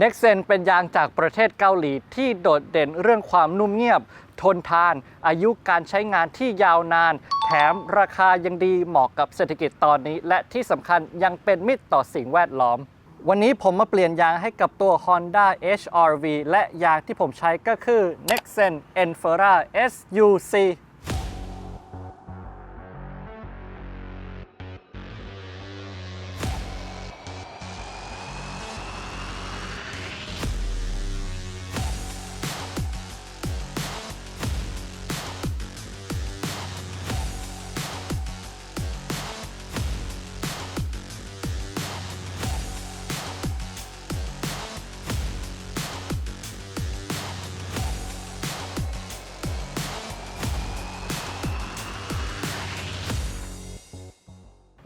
Nexen เป็นยางจากประเทศเกาหลีที่โดดเด่นเรื่องความนุ่มเงียบ ทนทาน อายุการใช้งานที่ยาวนาน แถมราคายังดีเหมาะกับเศรษฐกิจตอนนี้ และที่สำคัญยังเป็นมิตรต่อสิ่งแวดล้อม วันนี้ผมมาเปลี่ยนยางให้กับตัว Honda HRV และยางที่ผมใช้ก็คือ Nexen Enfera SUC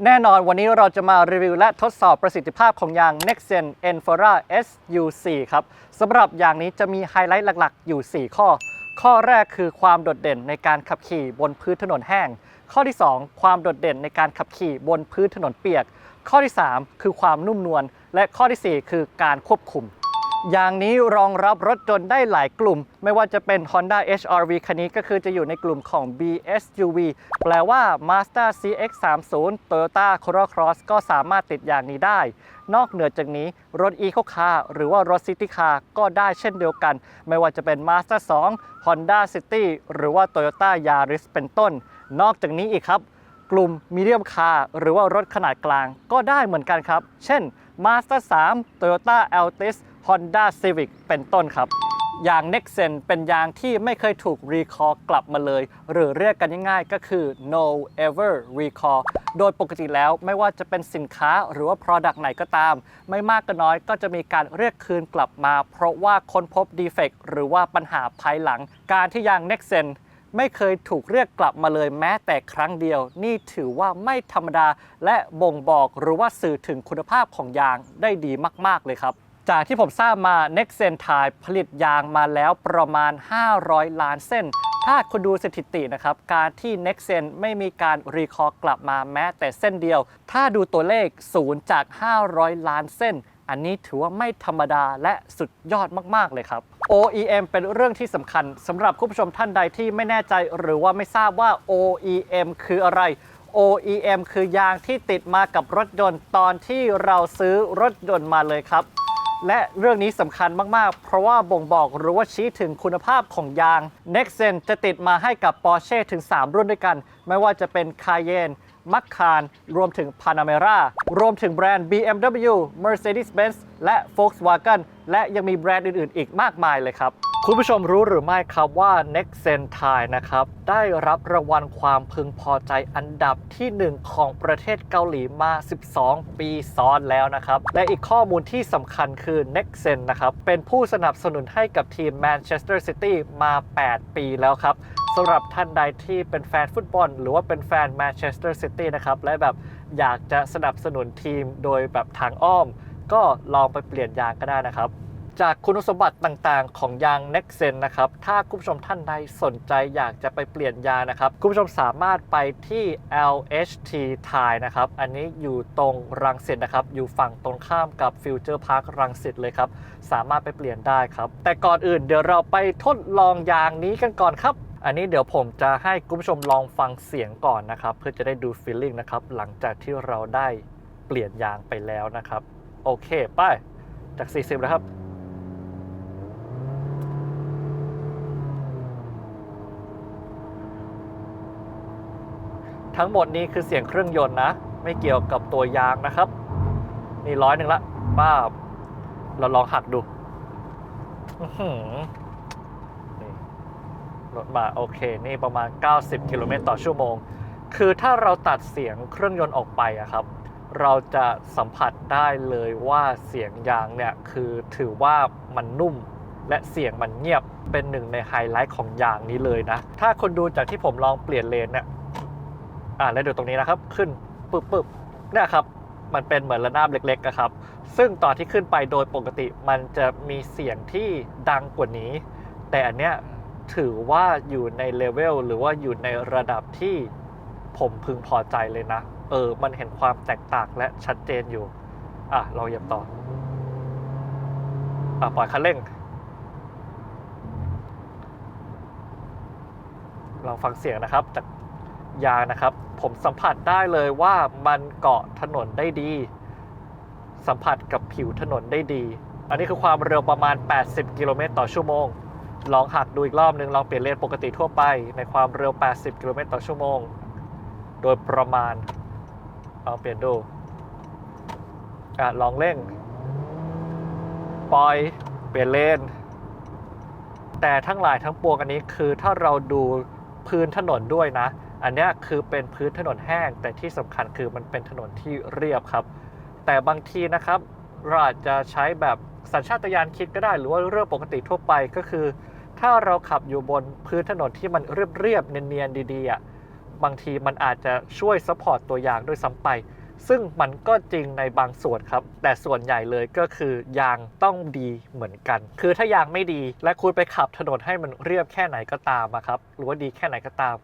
แน่นอนวันนี้เราจะมารีวิวและทดสอบประสิทธิภาพของยาง Nexen Enfora SU4 ครับสำหรับยางนี้จะมีไฮไลท์หลักๆ อยู่ 4 ข้อ ข้อแรกคือความโดดเด่นในการขับขี่บนพื้นถนนแห้ง ข้อที่ 2 ความโดดเด่นในการขับขี่บนพื้นถนนเปียก ข้อที่ 3 คือความนุ่มนวลและข้อทีสี่4 คือการควบคุม ยางนี้รองรับรถยนต์ได้หลายกลุ่ม ไม่ว่าจะเป็น Honda HRV คันนี้ก็คือจะอยู่ในกลุ่มของ BSUV แปลว่า Mazda CX-30 Toyota Corolla Cross ก็สามารถติดยางนี้ได้ นอกเหนือจากนี้รถ Eco Car หรือว่ารถ City Car ก็ได้เช่นเดียวกัน ไม่ว่าจะเป็น Mazda 2 Honda City หรือว่า Toyota Yaris เป็นต้น นอกจากนี้อีกครับ กลุ่ม Medium Car หรือว่ารถขนาดกลางก็ได้เหมือนกันครับ เช่น Mazda 3 Toyota Altis Honda Civic เป็นต้นครับยาง Nexen เป็นยางที่ไม่เคยถูกรีคอร์กลับมาเลย หรือเรียกกันง่ายๆก็คือ no ever recall โดยปกติแล้วไม่ว่าจะเป็นสินค้าหรือว่า Product ไหนก็ตาม ไม่มากก็น้อยก็จะมีการเรียกคืนกลับมา เพราะว่าค้นพบดีเฟกหรือว่าปัญหาภายหลัง การที่ยาง Nexen ไม่เคยถูกเรียกกลับมาเลยแม้แต่ครั้งเดียว นี่ถือว่าไม่ธรรมดา และบ่งบอกหรือว่าสื่อถึงคุณภาพของยางได้ดีมาก ๆ เลยครับ จากที่ผมทราบมา Nexen t i ผลิตยางมาแล้วประมาณ 500 ล้านเส้น ถ้าคุณดูสถิตินะครับ การที่ Nexen ไม่มีการรีคอร์กลับมาแม้แต่เส้นเดียว ถ้าดูตัวเลข 0 จาก 500 ล้านเส้น อันนี้ถือว่าไม่ธรรมดาและสุดยอดมากๆเลยครับ OEM เป็นเรื่องที่สำคัญสำหรับคุณผู้ชมท่านใดที่ไม่แน่ใจหรือว่าไม่ทราบว่า OEM คืออะไร OEM คือยางที่ติดมากับรถยนต์ตอนที่เราซื้อรถยนต์มาเลยครับ และเรื่องนี้สำคัญมากๆ เพราะว่าบ่งบอกหรือว่าชี้ถึงคุณภาพของยาง Nexen จะติดมาให้กับ Porsche ถึง 3 รุ่นด้วยกัน ไม่ว่าจะเป็น Cayenne m a c a n รวมถึง Panamera รวมถึงแบรนด์ BMW Mercedes-Benz และ Volkswagen และยังมีแบรนด์อื่น ๆ อีกมากมายเลยครับ คุณผู้ชมรู้หรือไม่ครับว่า Nexen Thai นะครับ ได้รับรางวัลความพึงพอใจอันดับที่ 1 ของประเทศเกาหลีมา 12 ปีซ้อนแล้วนะครับ และอีกข้อมูลที่สำคัญคือ Nexen นะครับ เป็นผู้สนับสนุนให้กับทีม Manchester City มา 8 ปีแล้วครับสำหรับท่านใดที่เป็นแฟนฟุตบอล หรือว่าเป็นแฟน Manchester City นะครับ และแบบอยากจะสนับสนุนทีมโดยแบบทางอ้อม ก็ลองไปเปลี่ยนยางก็ได้นะครับ จากคุณสมบัติต่างๆ ของยาง Nexen นะครับ ถ้าคุณผู้ชมท่านใดสนใจอยากจะไปเปลี่ยนยางนะครับ คุณผู้ชมสามารถไปที่ LHT Thai นะครับ อันนี้อยู่ตรงรังสิตนะครับ อยู่ฝั่งตรงข้ามกับ Future Park รังสิตเลยครับ สามารถไปเปลี่ยนได้ครับ แต่ก่อนอื่นเดี๋ยวเราไปทดลองยางนี้กันก่อนครับอันนี้เดี๋ยวผมจะให้คุณผู้ชมลองฟังเสียงก่อนนะครับ เพื่อจะได้ดู feeling นะครับ หลังจากที่เราได้เปลี่ยนยางไปแล้วนะครับ โอเค ไป จาก 40 แล้วครับ ทั้งหมดนี้คือเสียงเครื่องยนต์นะ ไม่เกี่ยวกับตัวยางนะครับ นี่ร้อยหนึ่งละป้าบ เราลองหักดูรถมาโอเค นี่ประมาณ 90 กิโลเมตรต่อชั่วโมง คือถ้าเราตัดเสียงเครื่องยนต์ออกไปอะครับ เราจะสัมผัสได้เลยว่าเสียงยางเนี่ย คือถือว่ามันนุ่มและเสียงมันเงียบเป็นหนึ่งในไฮไลท์ของยางนี้เลยนะ ถ้าคนดูจากที่ผมลองเปลี่ยนเลนเนี่ย อ่าแล้วดูตรงนี้นะครับ ขึ้นปึ๊บปึ๊บเนี่ยครับ มันเป็นเหมือนระนาบเล็กๆนะครับ ซึ่งตอนที่ขึ้นไปโดยปกติมันจะมีเสียงที่ดังกว่านี้ แต่อันเนี้ยถือว่าอยู่ในเลเวลหรือว่าอยู่ในระดับที่ผมพึงพอใจเลยนะ เออ มันเห็นความแตกต่างและชัดเจนอยู่ อะ เราเหยียบต่อ อะ ปล่อยคันเร่ง ลองฟังเสียงนะครับจาก ยางนะครับ ผมสัมผัสได้เลยว่ามันเกาะถนนได้ดี สัมผัสกับผิวถนนได้ดี อันนี้คือความเร็วประมาณ 80 กิโลเมตรต่อชั่วโมง ลองหักดูอีกรอบนึง ลองเปลี่ยนเลนปกติทั่วไป ในความเร็ว 80 กิโลเมตรต่อชั่วโมง โดยประมาณลองเปลี่ยนดูอะลองเร่ง ปล่อย เปลี่ยนเลน แต่ทั้งหลายทั้งปวงอันนี้คือถ้าเราดูพื้นถนนด้วยนะ อันนี้คือเป็นพื้นถนนแห้ง แต่ที่สำคัญคือมันเป็นถนนที่เรียบครับ แต่บางทีนะครับเราอาจจะใช้แบบสัญชาตญาณคิดก็ได้ หรือว่าเรื่องปกติทั่วไปก็คือ ถ้าเราขับอยู่บนพื้นถนนที่มันเรียบๆเนียนๆดีๆอะบางทีมันอาจจะช่วยซัพพอร์ตตัวอย่างด้วยซ้ำไป ซึ่งมันก็จริงในบางส่วนครับ แต่ส่วนใหญ่เลยก็คือยางต้องดีเหมือนกัน คือถ้ายางไม่ดีและคุณไปขับถนนให้มันเรียบแค่ไหนก็ตามครับ หรือว่าดีแค่ไหนก็ตาม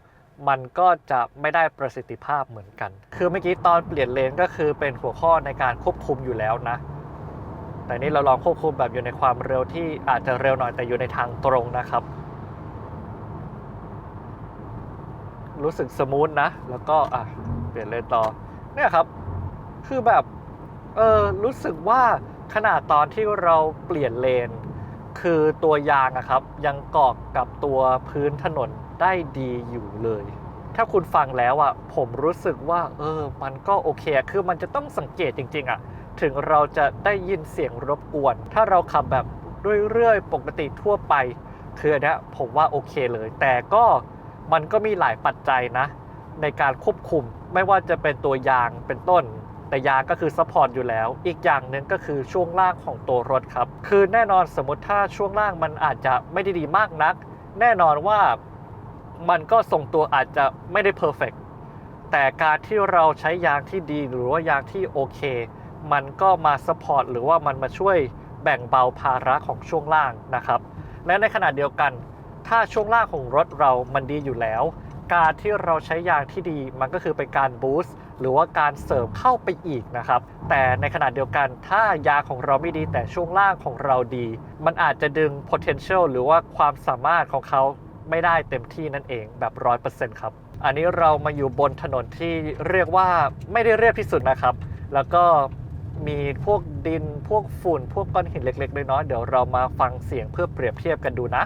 มันก็จะไม่ได้ประสิทธิภาพเหมือนกัน คือเมื่อกี้ตอนเปลี่ยนเลนก็คือเป็นหัวข้อในการควบคุมอยู่แล้วนะ แต่นี่เราลองควบคุมแบบอยู่ในความเร็วที่อาจจะเร็วหน่อยแต่อยู่ในทางตรงนะครับ รู้สึกสมูทนะ แล้วก็อะเปลี่ยนเลนต่อ เนี่ยครับ คือแบบเออรู้สึกว่าขนาดตอนที่เราเปลี่ยนเลน คือตัวยางอะครับ ยังเกาะกับตัวพื้นถนน ได้ดีอยู่เลย ถ้าคุณฟังแล้วอะผมรู้สึกว่า เออ มันก็โอเค คือมันจะต้องสังเกตจริง ๆอะถึงเราจะได้ยินเสียงรบกวน ถ้าเราขับแบบเรื่อยๆ ปกติทั่วไป คือนเนี้ยผมว่าโอเคเลย แต่ก็มันก็มีหลายปัจจัยนะ ในการควบคุม ไม่ว่าจะเป็นตัวยางเป็นต้นแต่ยางก็คือซัพพอร์ตอยู่แล้ว อีกอย่างหนึ่งก็คือช่วงล่างของตัวรถครับ คือแน่นอนสมมติถ้าช่วงล่างมันอาจจะไม่ได้ดีมากนัก แน่นอนว่า มันก็ทรงตัวอาจจะไม่ได้เพอร์เฟกแต่การที่เราใช้ยางที่ดีหรือว่ายางที่โอเค มันก็มาซัพพอร์ตหรือว่ามันมาช่วยแบ่งเบาภาระของช่วงล่างนะครับ และในขณะเดียวกัน ถ้าช่วงล่างของรถเรามันดีอยู่แล้ว การที่เราใช้ยางที่ดีมันก็คือเป็นการบูสต์หรือว่าการเสริมเข้าไปอีกนะครับ แต่ในขณะเดียวกันถ้ายางของเราไม่ดีแต่ช่วงล่างของเราดี มันอาจจะดึง potential หรือว่าความสามารถของเขา ไม่ได้เต็มที่นั่นเองแบบ 100%ครับ อันนี้เรามาอยู่บนถนนที่เรียกว่าไม่ได้เรียบที่สุดนะครับ แล้วก็มีพวกดินพวกฝุ่น พวกก้อนหินเล็กๆน้อยๆเดี๋ยวเรามาฟังเสียงเพื่อเปรียบเทียบกันดูนะ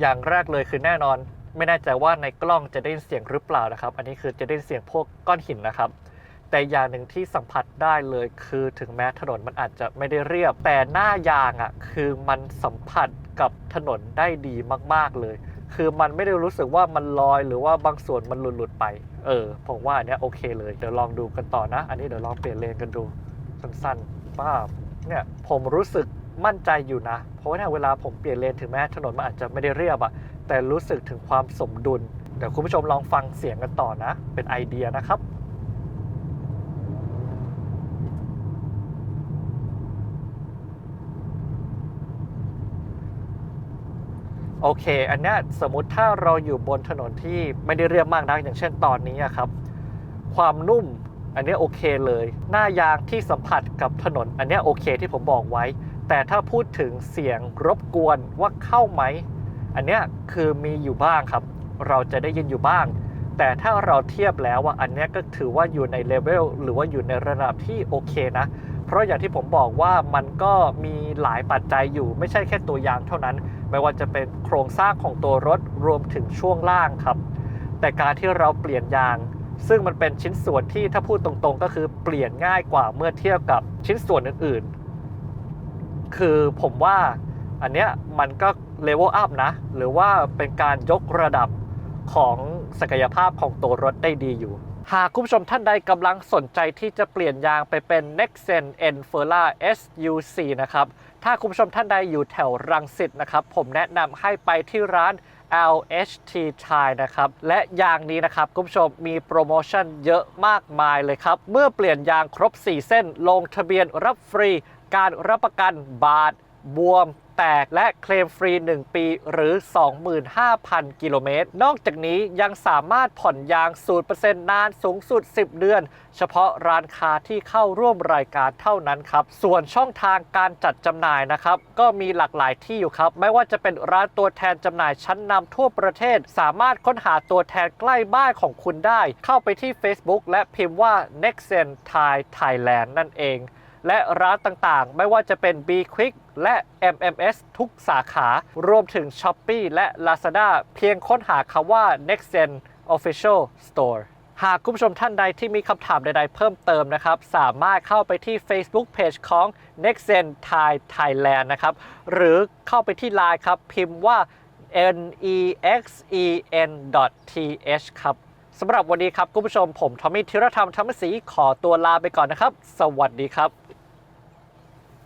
อย่างแรกเลยคือแน่นอน ไม่แน่ใจว่าในกล้องจะได้ยินเสียงหรือเปล่านะครับ อันนี้คือจะได้ยินเสียงพวกก้อนหินนะครับ แต่อย่างหนึ่งที่สัมผัสได้เลยคือถึงแม้ถนนมันอาจจะไม่ได้เรียบ แต่หน้ายางอะคือมันสัมผัสกับถนนได้ดีมากๆเลย คือมันไม่ได้รู้สึกว่ามันลอยหรือว่าบางส่วนมันหลุดๆไป เออผมว่าอันเนี้ยโอเคเลยเดี๋ยวลองดูกันต่อนะ อันนี้เดี๋ยวลองเปลี่ยนเลนกันดูสั้นๆป้าเนี่ยผมรู้สึกมั่นใจอยู่นะ เพราะว่าเนี่ยเวลาผมเปลี่ยนเลนถึงแม้ถนนมันอาจจะไม่ได้เรียบอะแต่รู้สึกถึงความสมดุล เดี๋ยวคุณผู้ชมลองฟังเสียงกันต่อนะ เป็นไอเดียนะครับ โอเค อันนี้สมมุติถ้าเราอยู่บนถนนที่ไม่ได้เรียบมากนัก อย่างเช่นตอนนี้ครับ ความนุ่มอันนี้โอเคเลย หน้ายางที่สัมผัสกับถนน อันนี้โอเคที่ผมบอกไว้ แต่ถ้าพูดถึงเสียงรบกวนว่าเข้าไหม อันนี้คือมีอยู่บ้างครับ เราจะได้ยินอยู่บ้าง แต่ถ้าเราเทียบแล้วว่าอันนี้ก็ถือว่าอยู่ในเลเวลหรือว่าอยู่ในระดับที่โอเคนะ เพราะอย่างที่ผมบอกว่ามันก็มีหลายปัจจัยอยู่ไม่ใช่แค่ตัวยางเท่านั้น ไม่ว่าจะเป็นโครงสร้างของตัวรถรวมถึงช่วงล่างครับ แต่การที่เราเปลี่ยนยาง ซึ่งมันเป็นชิ้นส่วนที่ถ้าพูดตรงๆ ก็คือเปลี่ยนง่ายกว่าเมื่อเทียบกับชิ้นส่วนอื่นๆ คือผมว่าอันเนี้ยมันก็เลเวลอัพนะ หรือว่าเป็นการยกระดับของ ศักยภาพของตัวรถได้ดีอยู่ หากคุณผู้ชมท่านใดกำลังสนใจที่จะเปลี่ยนยางไปเป็น Nexen Enfera SUC นะครับถ้าคุณผู้ชมท่านใดอยู่แถวรังสิตนะครับ ผมแนะนำให้ไปที่ร้าน LHT Tire นะครับ และยางนี้นะครับคุณผู้ชมมีโปรโมชั่นเยอะมากมายเลยครับ เมื่อเปลี่ยนยางครบ 4 เส้น ลงทะเบียนรับฟรี การรับประกันบาด บวมแตกและเคลมฟรี 1 ปีหรือ 25,000 กิโลเมตร นอกจากนี้ยังสามารถผ่อนยาง 0%นานสูงสุด 10 เดือน เฉพาะร้านค้าที่เข้าร่วมรายการเท่านั้นครับ ส่วนช่องทางการจัดจำหน่ายนะครับ ก็มีหลากหลายที่อยู่ครับ ไม่ว่าจะเป็นร้านตัวแทนจำหน่ายชั้นนำทั่วประเทศ สามารถค้นหาตัวแทนใกล้บ้านของคุณได้ เข้าไปที่ Facebook และพิมพ์ว่า Nexen Thai Thailand นั่นเองและร้านต่างๆ ไม่ว่าจะเป็น B Quick และ MMS ทุกสาขารวมถึง Shopee และ Lazada เพียงค้นหาคำว่า Nexen Official Store หากคุณผู้ชมท่านใดที่มีคำถามใด ๆ เพิ่มเติมนะครับ สามารถเข้าไปที่ Facebook Page ของ Nexen Thai Thailand นะครับ หรือเข้าไปที่ Line ครับ พิมพ์ว่า n e x e n t h ครับสำหรับวันนี้ครับคุณผู้ชมผม ทอมมี่ธีรธรรมธรรมศรีขอตัวลาไปก่อนนะครับ สวัสดีครับ